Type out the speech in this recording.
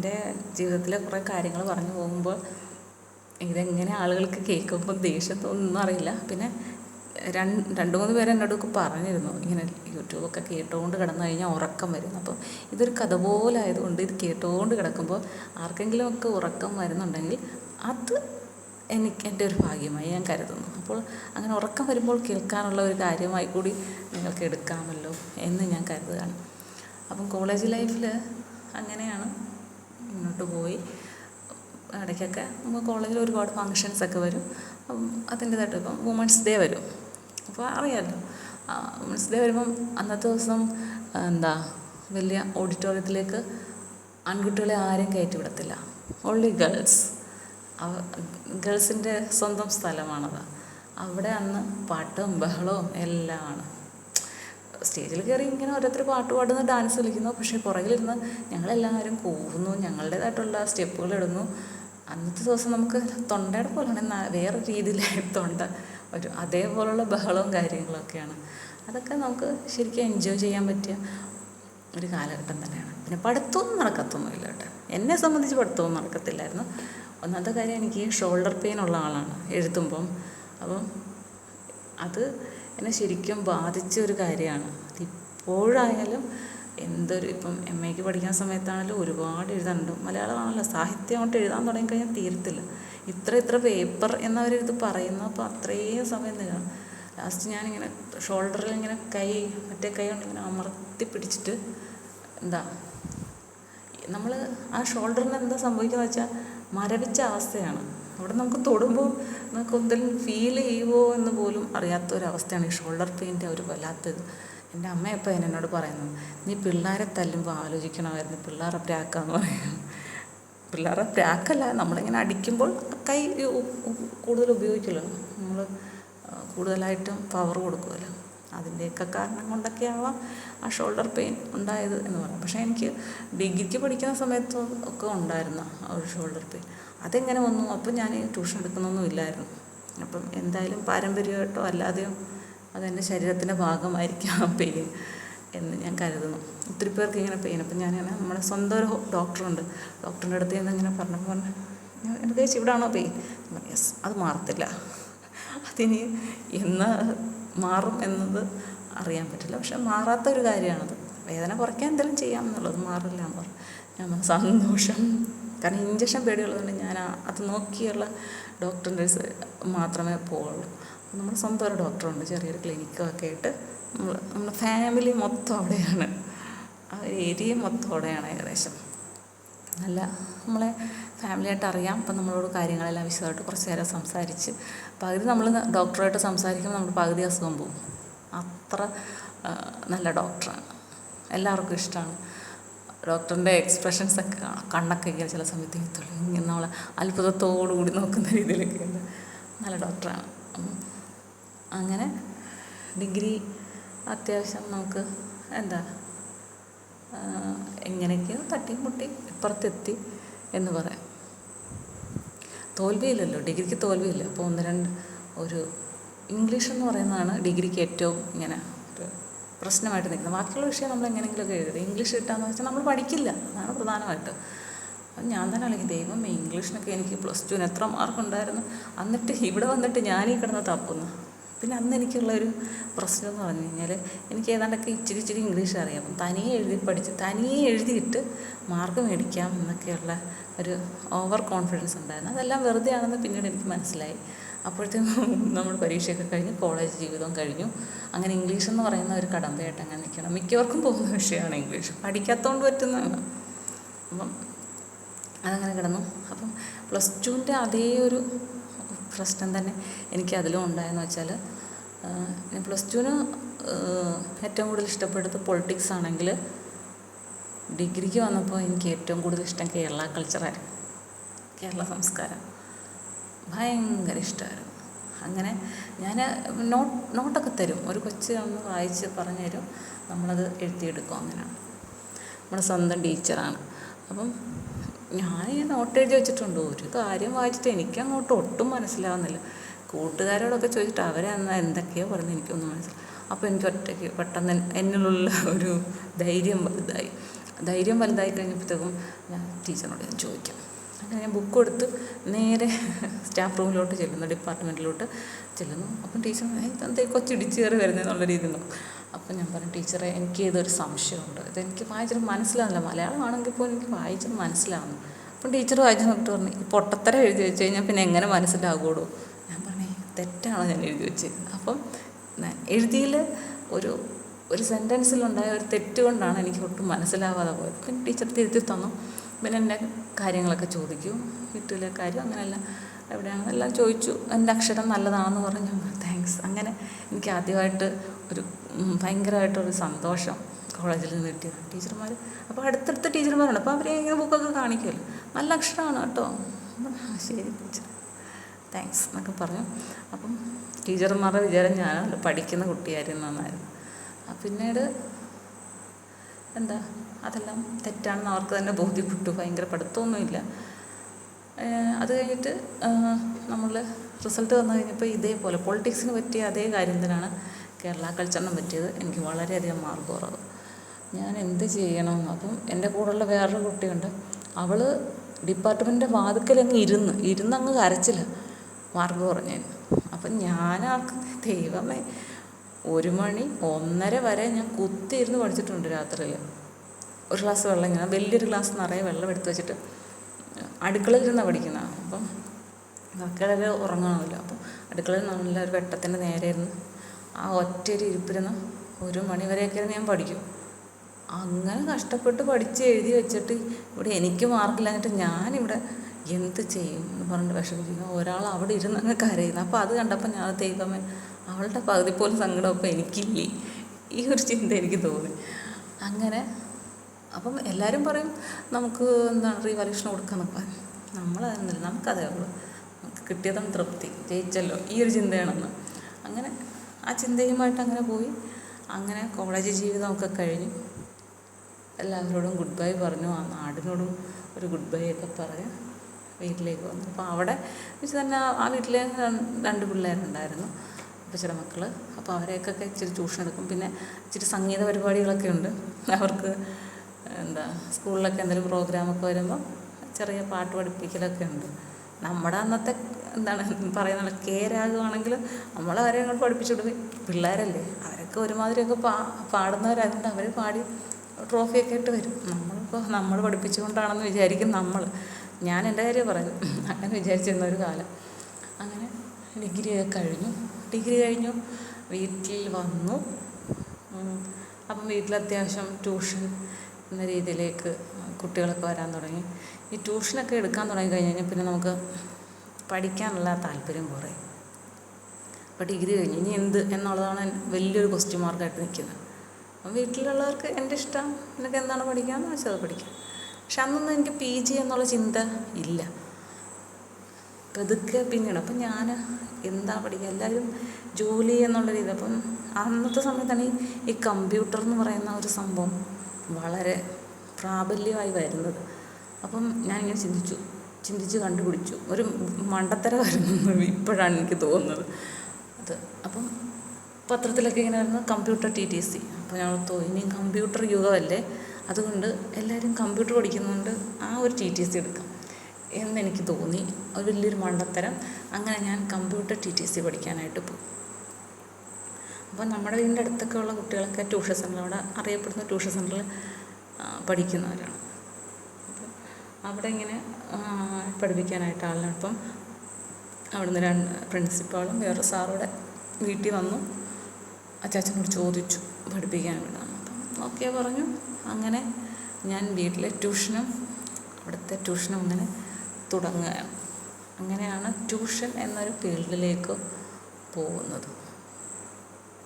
എന്റെ ജീവിതത്തിലെ കുറേ കാര്യങ്ങൾ പറഞ്ഞു പോകുമ്പോൾ ഇതെങ്ങനെ ആളുകൾക്ക് കേൾക്കുമ്പോൾ ദേഷ്യം തോന്നുന്നു അറിയില്ല. പിന്നെ രണ്ട് രണ്ട് മൂന്ന് പേര് എന്നോടൊക്കെ പറഞ്ഞിരുന്നു. ഇങ്ങനെ യൂട്യൂബൊക്കെ കേട്ടുകൊണ്ട് കിടന്നു കഴിഞ്ഞാൽ ഉറക്കം വരും അപ്പോൾ ഇതൊരു കഥ പോലെ ആയതുകൊണ്ട് ഇത് കേട്ടുകൊണ്ട് കിടക്കുമ്പോൾ ആർക്കെങ്കിലുമൊക്കെ ഉറക്കം വരുന്നുണ്ടെങ്കിൽ അത് എനിക്ക് എന്റെ ഒരു ഭാഗ്യമായി ഞാൻ കരുതുന്നു. അപ്പോൾ അങ്ങനെ ഉറക്കം വരുമ്പോൾ കേൾക്കാനുള്ള ഒരു കാര്യമായി കൂടി നിങ്ങൾക്ക് എടുക്കാമല്ലോ എന്ന് ഞാൻ കരുതുകയാണ്. അപ്പം കോളേജ് ലൈഫിൽ അങ്ങനെയാണ് മുന്നോട്ട് പോയി. ഇടയ്ക്കൊക്കെ നമുക്ക് കോളേജിൽ ഒരുപാട് ഫങ്ഷൻസ് ഒക്കെ വരും. അതിന്റേതായിട്ട് ഇപ്പം വുമൺസ് ഡേ വരും. അപ്പോൾ അറിയാമല്ലോ. വുമൺസ് ഡേ വരുമ്പം അന്നത്തെ ദിവസം എന്താ വലിയ ഓഡിറ്റോറിയത്തിലേക്ക് ആൺകുട്ടികളെ ആരും കയറ്റി വിടത്തില്ല ഓൺലി ഗേൾസ് ഗേൾസിന്റെ സ്വന്തം സ്ഥലമാണത്. അവിടെ അന്ന് പാട്ടും ബഹളവും എല്ലാമാണ് സ്റ്റേജിൽ കയറി ഇങ്ങനെ ഓരോരുത്തർ പാട്ട് പാടുന്നു ഡാൻസ് കളിക്കുന്നു. പക്ഷേ പുറകിലിരുന്ന് ഞങ്ങളെല്ലാവരും കൂവുന്നു ഞങ്ങളുടേതായിട്ടുള്ള സ്റ്റെപ്പുകൾ ഇടുന്നു. അന്നത്തെ ദിവസം നമുക്ക് തൊണ്ടയുടെ പോലെയാണ് വേറെ രീതിയിലായി തൊണ്ട ഒരു അതേപോലുള്ള ബഹളവും കാര്യങ്ങളൊക്കെയാണ് അതൊക്കെ നമുക്ക് ശരിക്കും എൻജോയ് ചെയ്യാൻ പറ്റിയ ഒരു കാലഘട്ടം തന്നെയാണ്. പിന്നെ പഠിത്തമൊന്നും നടക്കത്തൊന്നുമില്ല കേട്ടോ. എന്നെ സംബന്ധിച്ച് പഠിത്തമൊന്നും നടക്കത്തില്ലായിരുന്നു. ഒന്നാമത്തെ കാര്യം എനിക്ക് ഷോൾഡർ പെയിൻ ഉള്ള ആളാണ് എഴുതുമ്പം. അപ്പം അത് എന്നെ ശരിക്കും ബാധിച്ച ഒരു കാര്യമാണ്. അതിപ്പോഴായാലും എന്തൊരു ഇപ്പം എം എക്ക് പഠിക്കുന്ന സമയത്താണെങ്കിലും ഒരുപാട് എഴുതാനുണ്ട്. മലയാളമാണല്ലോ സാഹിത്യം കൊണ്ട് എഴുതാൻ തുടങ്ങിക്കഴിഞ്ഞാൽ തീരത്തില്ല. ഇത്ര ഇത്ര പേപ്പർ എന്നവരിത് പറയുന്നു അപ്പോൾ അത്രയും സമയം നീങ്ങണം ലാസ്റ്റ് ഞാനിങ്ങനെ ഷോൾഡറിൽ ഇങ്ങനെ കൈ മറ്റേ കൈ കൊണ്ട് ഇങ്ങനെ അമർത്തി പിടിച്ചിട്ട് എന്താ നമ്മൾ ആ ഷോൾഡറിന് എന്താ സംഭവിക്കുന്നത് വെച്ചാൽ മരവിച്ച അവസ്ഥയാണ്. അവിടെ നമുക്ക് തൊടുമ്പോൾ നമുക്ക് എന്തെങ്കിലും ഫീൽ ചെയ്യുമോ എന്ന് പോലും അറിയാത്ത ഒരവസ്ഥയാണ് ഈ ഷോൾഡർ പെയിന്റെ ഒരു വല്ലാത്തത്. എന്റെ അമ്മയപ്പോൾ എന്നോട് പറയുന്നത് നീ പിള്ളേരെ തല്ലുമ്പോൾ ആലോചിക്കണമായിരുന്നു പിള്ളേരെ പ്രാക്കാന്ന് പറയും. പിള്ളേരെ പ്രാക്കല്ല നമ്മളിങ്ങനെ അടിക്കുമ്പോൾ കൈ കൂടുതൽ ഉപയോഗിക്കുമല്ലോ. നമ്മൾ കൂടുതലായിട്ടും പവർ കൊടുക്കുമല്ലോ അതിന്റെയൊക്കെ കാരണം കൊണ്ടൊക്കെ ആവാം ആ ഷോൾഡർ പെയിൻ ഉണ്ടായത് എന്ന് പറയാം പക്ഷേ എനിക്ക് ഡിഗ്രിക്ക് പഠിക്കുന്ന സമയത്ത് ഒക്കെ ഉണ്ടായിരുന്നു ആ ഒരു ഷോൾഡർ പെയിൻ അതെങ്ങനെ വന്നു? അപ്പം ഞാൻ ട്യൂഷൻ എടുക്കുന്നൊന്നും ഇല്ലായിരുന്നു. അപ്പം എന്തായാലും പാരമ്പര്യമായിട്ടോ അല്ലാതെയോ അതെന്റെ ശരീരത്തിന്റെ ആ പെയിൻ എന്ന് ഞാൻ കരുതുന്നു. ഒത്തിരി പേർക്ക് ഇങ്ങനെ പെയിൻ അപ്പം ഞാനിങ്ങനെ നമ്മുടെ സ്വന്തം ഒരു ഡോക്ടറുണ്ട് ഡോക്ടറിന്റെ അടുത്ത് നിന്ന് ഇങ്ങനെ പറഞ്ഞപ്പോൾ പറഞ്ഞു എനിക്ക് ഇവിടെ ഇവിടാണോ പെയിൻ യെസ് അത് മാറത്തില്ല. അതിനി എന്ന് മാറും എന്നത് അറിയാൻ പറ്റില്ല. പക്ഷെ മാറാത്ത ഒരു കാര്യമാണത്. വേദന കുറയ്ക്കാൻ എന്തെങ്കിലും ചെയ്യാം എന്നുള്ളത് മാറില്ല എന്ന് പറഞ്ഞു. ഞാൻ സന്തോഷം. കാരണം ഇഞ്ചക്ഷൻ പേടിയുള്ളതുകൊണ്ട് ഞാൻ അത് നോക്കിയുള്ള ഡോക്ടറിന്റെ മാത്രമേ പോവുള്ളൂ. നമ്മൾ സ്വന്തം ഒരു ഡോക്ടറുണ്ട് ചെറിയൊരു ക്ലിനിക്കൊക്കെ ആയിട്ട്. നമ്മൾ നമ്മുടെ ഫാമിലി മൊത്തം അവിടെയാണ്. ആ ഏരിയ മൊത്തം അവിടെയാണ് ഏകദേശം. നല്ല നമ്മളെ ഫാമിലിയായിട്ട് അറിയാം. അപ്പം നമ്മളോട് കാര്യങ്ങളെല്ലാം വിശദമായിട്ട് കുറച്ച് നേരം സംസാരിച്ച്. പകുതി നമ്മൾ ഡോക്ടറായിട്ട് സംസാരിക്കുമ്പോൾ നമ്മൾ പകുതി അസുഖം പോകും. അത്ര നല്ല ഡോക്ടറാണ് എല്ലാവർക്കും ഇഷ്ടമാണ്. ഡോക്ടറിന്റെ എക്സ്പ്രഷൻസൊക്കെ കാണാം. കണ്ണൊക്കെ ഇങ്ങനെ ചില സമയത്ത് എത്തുള്ളൂ ഇങ്ങനെ നമ്മളെ അത്ഭുതത്തോടു കൂടി നോക്കുന്ന രീതിയിലൊക്കെ ഉണ്ട്. നല്ല ഡോക്ടറാണ് അങ്ങനെ ഡിഗ്രി അത്യാവശ്യം നമുക്ക് എന്താ എങ്ങനെയൊക്കെയോ തട്ടിയും മുട്ടി ഇപ്പുറത്തെത്തി എന്ന് പറയാം. തോൽവിയില്ലല്ലോ ഡിഗ്രിക്ക് തോൽവിയില്ല. അപ്പോൾ ഒന്ന് രണ്ട് ഒരു ഇംഗ്ലീഷ് എന്ന് പറയുന്നതാണ് ഡിഗ്രിക്ക് ഏറ്റവും ഇങ്ങനെ ഒരു പ്രശ്നമായിട്ട് നിൽക്കുന്നത്. ബാക്കിയുള്ള വിഷയം നമ്മൾ എങ്ങനെയെങ്കിലുമൊക്കെ എഴുതുക ഇംഗ്ലീഷ് കിട്ടാന്ന് വെച്ചാൽ നമ്മൾ പഠിക്കില്ല. അതാണ് പ്രധാനമായിട്ട്. അപ്പം ഞാൻ തന്നെ അല്ലെങ്കിൽ ദൈവം ഇംഗ്ലീഷിനൊക്കെ എനിക്ക് പ്ലസ് ടുവിന് എത്ര മാർക്ക് ഉണ്ടായിരുന്നു. എന്നിട്ട് ഇവിടെ വന്നിട്ട് ഞാനീ കിടന്ന് തപ്പുന്നു. പിന്നെ അന്ന് എനിക്കുള്ള ഒരു പ്രശ്നം എന്ന് പറഞ്ഞു കഴിഞ്ഞാൽ എനിക്ക് ഏതാണ്ടൊക്കെ ഇച്ചിരി ഇച്ചിരി ഇംഗ്ലീഷ് അറിയാം. തനിയെ എഴുതി പഠിച്ച് തനിയെ എഴുതിയിട്ട് മാർക്ക് മേടിക്കാം എന്നൊക്കെയുള്ള ഒരു ഓവർ കോൺഫിഡൻസ് ഉണ്ടായിരുന്നു. അതെല്ലാം വെറുതെ ആണെന്ന് പിന്നീട് എനിക്ക് മനസ്സിലായി. അപ്പോഴത്തേക്കും നമ്മൾ പരീക്ഷയൊക്കെ കഴിഞ്ഞ് കോളേജ് ജീവിതം കഴിഞ്ഞു. അങ്ങനെ ഇംഗ്ലീഷ് എന്ന് പറയുന്ന ഒരു കടമ്പയായിട്ട് അങ്ങനെ നിൽക്കണം. മിക്കവർക്കും പോകുന്ന വിഷയമാണ് ഇംഗ്ലീഷ്. പഠിക്കാത്തതുകൊണ്ട് പറ്റുന്നതാണ് അപ്പം അതങ്ങനെ കിടന്നു. അപ്പം പ്ലസ് ടുവിന്റെ അതേ ഒരു പ്രശ്നം തന്നെ എനിക്ക് അതിലും ഉണ്ടായെന്ന് വെച്ചാൽ ഞാൻ പ്ലസ് ടുവിന് ഏറ്റവും കൂടുതൽ ഇഷ്ടപ്പെടുന്നത് പൊളിറ്റിക്സ് ആണെങ്കിൽ ഡിഗ്രിക്ക് വന്നപ്പോൾ എനിക്ക് ഏറ്റവും കൂടുതൽ ഇഷ്ടം കേരള കൾച്ചറായിരുന്നു കേരള സംസ്കാരം. ഭയങ്കര ഇഷ്ടമായിരുന്നു. അങ്ങനെ ഞാൻ നോട്ട് നോട്ടൊക്കെ തരും. ഒരു കൊച്ച് ഒന്ന് വായിച്ച് പറഞ്ഞു തരും നമ്മളത് എഴുതിയെടുക്കും അങ്ങനെയാണ്. നമ്മുടെ സ്വന്തം ടീച്ചറാണ് അപ്പം ഞാൻ ഈ നോട്ട് എഴുതി വെച്ചിട്ടുണ്ട്. ഒരു കാര്യം വായിച്ചിട്ട് എനിക്കങ്ങോട്ട് ഒട്ടും മനസ്സിലാവുന്നില്ല. കൂട്ടുകാരോടൊക്കെ ചോദിച്ചിട്ട് അവരെന്നാ എന്തൊക്കെയോ പറഞ്ഞ് എനിക്കൊന്നും മനസ്സിലാവും അപ്പോൾ എനിക്ക് ഒറ്റയ്ക്ക് പെട്ടെന്ന് എന്നിലുള്ള ഒരു ധൈര്യം വലുതായി. ധൈര്യം വലുതായി കഴിഞ്ഞപ്പോഴത്തേക്കും ഞാൻ ടീച്ചറിനോട് ഞാൻ ചോദിക്കാം. അങ്ങനെ ഞാൻ ബുക്ക് കൊടുത്ത്. നേരെ സ്റ്റാഫ് റൂമിലോട്ട് ചെല്ലുന്നു ഡിപ്പാർട്ട്മെന്റിലോട്ട് ചെല്ലുന്നു. അപ്പം ടീച്ചർ എന്തേ കൊച്ചിടിച്ച് കയറി വരുന്നതെന്നുള്ള രീതിയിൽ നോക്കും അപ്പം ഞാൻ പറഞ്ഞു ടീച്ചറെ എനിക്ക് ഇതൊരു സംശയമുണ്ട്. ഇതെനിക്ക് വായിച്ചിട്ട് മനസ്സിലാവില്ല മലയാളമാണെങ്കിൽ പോലും എനിക്ക് വായിച്ചത് മനസ്സിലാവുന്നു. അപ്പം ടീച്ചർ വായിച്ചു നോക്കിട്ട് പറഞ്ഞു ഈ പൊട്ടത്തരം എഴുതി വെച്ച് കഴിഞ്ഞാൽ പിന്നെ എങ്ങനെ മനസ്സിലാകുള്ളൂ ഞാൻ പറഞ്ഞു തെറ്റാണ് ഞാൻ എഴുതി വെച്ചിരുന്നത് അപ്പം എഴുതിയിൽ ഒരു ഒരു സെന്റൻസിലുണ്ടായ ഒരു തെറ്റുകൊണ്ടാണ് എനിക്ക് ഒട്ടും മനസ്സിലാവാതെ പോയത്. പിന്നെ ടീച്ചർ തിരുത്തി തന്നു. പിന്നെ എന്റെ കാര്യങ്ങളൊക്കെ ചോദിക്കും. വീട്ടിലെ കാര്യം അങ്ങനെയല്ല. എവിടെയാണ് എല്ലാം ചോദിച്ചു. എന്റെ അക്ഷരം നല്ലതാണെന്ന് പറഞ്ഞു. താങ്ക്സ് അങ്ങനെ എനിക്ക് ആദ്യമായിട്ട് ഒരു ഭയങ്കരമായിട്ടൊരു സന്തോഷം കോളേജിൽ നിന്ന് കിട്ടിയത്. ടീച്ചർമാർ അപ്പോൾ അടുത്തടുത്ത ടീച്ചർമാരുണ്ട്. അപ്പോൾ അവരെ ഇങ്ങനെ ബുക്കൊക്കെ കാണിക്കുമല്ലോ. നല്ല അക്ഷരമാണ് കേട്ടോ. ശരി ടീച്ചർ. താങ്ക്സ് എന്നൊക്കെ പറഞ്ഞു. അപ്പം ടീച്ചർമാരുടെ വിചാരം ഞാൻ പഠിക്കുന്ന കുട്ടിയായിരുന്നു എന്നായിരുന്നു. പിന്നീട് എന്താ? അതെല്ലാം തെറ്റാണെന്ന് അവർക്ക് തന്നെ ബോധ്യപ്പെട്ടു. ഭയങ്കര പഠിത്തമൊന്നുമില്ല. അത് കഴിഞ്ഞിട്ട് നമ്മൾ റിസൾട്ട് വന്നു കഴിഞ്ഞപ്പോൾ ഇതേപോലെ പൊളിറ്റിക്സിന് പറ്റിയ അതേ കാര്യം തന്നെയാണ് കേരള കൾച്ചറിനും പറ്റിയത്. എനിക്ക് വളരെയധികം മാർക്ക് കുറവ് ഞാൻ എന്ത് ചെയ്യണം അപ്പം എന്റെ കൂടെയുള്ള വേറൊരു കുട്ടിയുണ്ട്. അവൾ ഡിപ്പാർട്ട്മെന്റിന്റെ വാതിക്കൽ അങ്ങ് ഇരുന്ന് ഇരുന്നങ്ങ് കരച്ചില്ല. മാർക്ക് കുറഞ്ഞതിന്. അപ്പം ഞാനാർക്ക് ദൈവമേ ഒരു മണി ഒന്നര വരെ ഞാൻ കുത്തിയിരുന്ന് പഠിച്ചിട്ടുണ്ട് രാത്രിയിൽ. ഒരു ഗ്ലാസ് വെള്ളം ഇങ്ങനെ വലിയൊരു ഗ്ലാസ് നിറയെ വെള്ളം എടുത്ത് വെച്ചിട്ട് അടുക്കളയിൽ ഇരുന്നാണ് പഠിക്കുന്നത് അപ്പം മക്കളെ ഉറങ്ങണമല്ലോ. അപ്പം അടുക്കളയിൽ നല്ല ഒരു വെട്ടത്തിന്റെ നേരെ ഇരുന്ന് ആ ഒറ്റയൊരു ഇരിപ്പിരുന്ന് ഒരു മണിവരെയൊക്കെ ഇരുന്ന് ഞാൻ പഠിക്കും. അങ്ങനെ കഷ്ടപ്പെട്ട് പഠിച്ച് എഴുതി വെച്ചിട്ട് ഇവിടെ എനിക്ക് മാർക്കില്ല എന്നിട്ട് ഞാനിവിടെ എന്ത് ചെയ്യും എന്ന് പറഞ്ഞിട്ട് വിഷമിക്കുന്നു. ഒരാൾ അവിടെ ഇരുന്ന് അങ്ങ് കരയുന്നു. അപ്പോൾ അത് കണ്ടപ്പോൾ ഞാൻ ദൈവമേ അവളുടെ പകുതി പോലും സങ്കടം അപ്പോൾ എനിക്കില്ലേ? ഈ ഒരു ചിന്ത എനിക്ക് തോന്നി. അങ്ങനെ അപ്പം എല്ലാവരും പറയും നമുക്ക് എന്താണ് റീവാലുവേഷൻ കൊടുക്കാന്നൊക്കെ. നമ്മളതൊന്നുമില്ല നമുക്കതേ ഉള്ളൂ. നമുക്ക് കിട്ടിയതാണ് തൃപ്തി ജയിച്ചല്ലോ ഈ ഒരു ചിന്തയാണെന്ന്. അങ്ങനെ ആ ചിന്തയുമായിട്ട് അങ്ങനെ പോയി. അങ്ങനെ കോളേജ് ജീവിതമൊക്കെ കഴിഞ്ഞു എല്ലാവരോടും ഗുഡ് ബൈ പറഞ്ഞു. ആ നാടിനോടും ഒരു ഗുഡ് ബൈ ഒക്കെ പറഞ്ഞ് വീട്ടിലേക്ക് വന്നു. അപ്പോൾ അവിടെ വെച്ച് തന്നെ ആ- വീട്ടിലെ രണ്ട് പിള്ളേരുണ്ടായിരുന്നു ചില മക്കൾ അപ്പോൾ അവരെയൊക്കെ ഇച്ചിരി ട്യൂഷൻ എടുക്കും. പിന്നെ ഇച്ചിരി സംഗീത പരിപാടികളൊക്കെ ഉണ്ട്. അവർക്ക് എന്താ സ്കൂളിലൊക്കെ എന്തെങ്കിലും പ്രോഗ്രാമൊക്കെ വരുമ്പോൾ ചെറിയ പാട്ട് പഠിപ്പിക്കലൊക്കെ ഉണ്ട്. നമ്മുടെ അന്നത്തെ എന്താണ് പറയുന്നത് കേരാകുവാണെങ്കിൽ നമ്മളവരെ അങ്ങോട്ട് പഠിപ്പിച്ചു കൊടുക്കും പിള്ളേരല്ലേ അവരൊക്കെ ഒരുമാതിരിയൊക്കെ പാ പാടുന്നവരായതുകൊണ്ട് അവർ പാടി ട്രോഫിയൊക്കെ ഇട്ട് വരും. നമ്മളിപ്പോൾ നമ്മൾ പഠിപ്പിച്ചുകൊണ്ടാണെന്ന് വിചാരിക്കും നമ്മൾ ഞാൻ എന്റെ കാര്യം പറഞ്ഞു. അങ്ങനെ വിചാരിച്ചിരുന്ന ഒരു കാലം. അങ്ങനെ ഡിഗ്രി കഴിഞ്ഞു. ഡിഗ്രി കഴിഞ്ഞു വീട്ടിൽ വന്നു. അപ്പം വീട്ടിൽ അത്യാവശ്യം ട്യൂഷൻ എന്ന രീതിയിലേക്ക് കുട്ടികളൊക്കെ വരാൻ തുടങ്ങി. ഈ ട്യൂഷനൊക്കെ എടുക്കാൻ തുടങ്ങി കഴിഞ്ഞ് പിന്നെ നമുക്ക് പഠിക്കാനുള്ള താല്പര്യം കുറയും. അപ്പോൾ ഡിഗ്രി കഴിഞ്ഞ് ഇനി എന്ത് എന്നുള്ളതാണ് വലിയൊരു ക്വസ്റ്റ്യൻ മാർക്കായിട്ട് നിൽക്കുന്നത്. അപ്പം വീട്ടിലുള്ളവർക്ക് എന്റെ ഇഷ്ടം. നിനക്ക് എന്താണ് പഠിക്കാമെന്ന് വെച്ചാൽ അത് പഠിക്കാം. പക്ഷെ അന്നൊന്നും എനിക്ക് പി ജി എന്നുള്ള ചിന്ത ഇല്ല. പതുക്കെ പിന്നീട് അപ്പം ഞാൻ എന്താ പഠിക്കുക എല്ലാവരും ജോലി എന്നുള്ള രീതി. അപ്പം അന്നത്തെ സമയത്താണ് ഈ കമ്പ്യൂട്ടർ എന്ന് പറയുന്ന ഒരു സംഭവം വളരെ പ്രാബല്യമായി വരുന്നത്. അപ്പം ഞാനിങ്ങനെ ചിന്തിച്ചു. ചിന്തിച്ച് കണ്ടുപിടിച്ചു. ഒരു മണ്ടത്തരമായിരുന്നു ഇപ്പോഴാണ് എനിക്ക് തോന്നുന്നത്. അത് അപ്പം പത്രത്തിലൊക്കെ ഇങ്ങനെ വരുന്നത് കമ്പ്യൂട്ടർ ടി ടി സി. അപ്പോൾ ഞാൻ തോന്നി കമ്പ്യൂട്ടർ യുഗമല്ലേ? അതുകൊണ്ട് എല്ലാവരും കമ്പ്യൂട്ടർ പഠിക്കുന്നതുകൊണ്ട് ആ ഒരു ടി ടി സി എടുക്കാം എന്നെനിക്ക് തോന്നി. ഒരു വലിയൊരു മണ്ടത്തരം. അങ്ങനെ ഞാൻ കമ്പ്യൂട്ടർ ടി ടി സി പഠിക്കാനായിട്ട് പോയി. അപ്പോൾ നമ്മുടെ വീടിന്റെ അടുത്തൊക്കെ ഉള്ള കുട്ടികളൊക്കെ ട്യൂഷൻ സെന്ററിൽ അവിടെ അറിയപ്പെടുന്ന ട്യൂഷൻ സെന്ററിൽ പഠിക്കുന്നവരാണ്. അപ്പോൾ അവിടെ ഇങ്ങനെ പഠിപ്പിക്കാനായിട്ട് ആളിനെ അപ്പം അവിടുന്ന് രണ്ട് പ്രിൻസിപ്പാളും വേറെ സാറൂടെ വീട്ടിൽ വന്നു. അച്ചാച്ചനോട് ചോദിച്ചു പഠിപ്പിക്കാൻ വിടാം അപ്പം ഓക്കെ പറഞ്ഞു. അങ്ങനെ ഞാൻ വീട്ടിലെ ട്യൂഷനും അവിടുത്തെ ട്യൂഷനും അങ്ങനെ തുടങ്ങുകയാണ്. അങ്ങനെയാണ് ട്യൂഷൻ എന്നൊരു ഫീൽഡിലേക്ക് പോകുന്നത്.